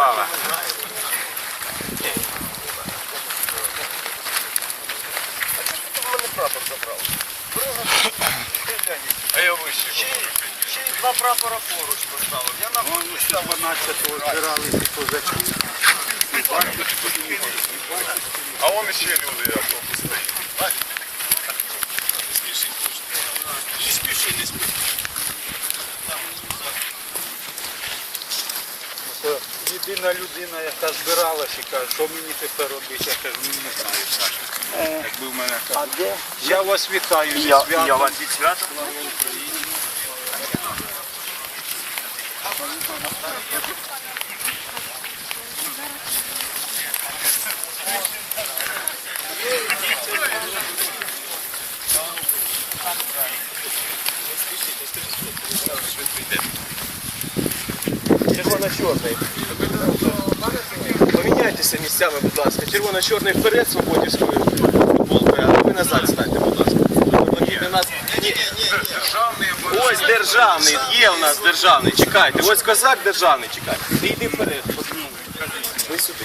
працювала. А що ж ти в мене прапор забрав? А я вищий. Ще й два прапора поруч поставив. Я на ну, Вони 12-го збирали козаки. А он ще люди, я то єдина людина, яка збиралася, і каже, що мені тепер робити, я кажу, ну не знаю, Саша. Якби в мене де? Я вас вітаю зі святом. я вас від свята. Червоно-чорний. Поміняйтеся місцями, будь ласка. Червоно-чорний вперед свободівською футболкою, а ви назад станьте, будь ласка. Ось державний, є у нас державний, чекайте. Ось козак державний, чекайте. Ти йди вперед. Ви сюди.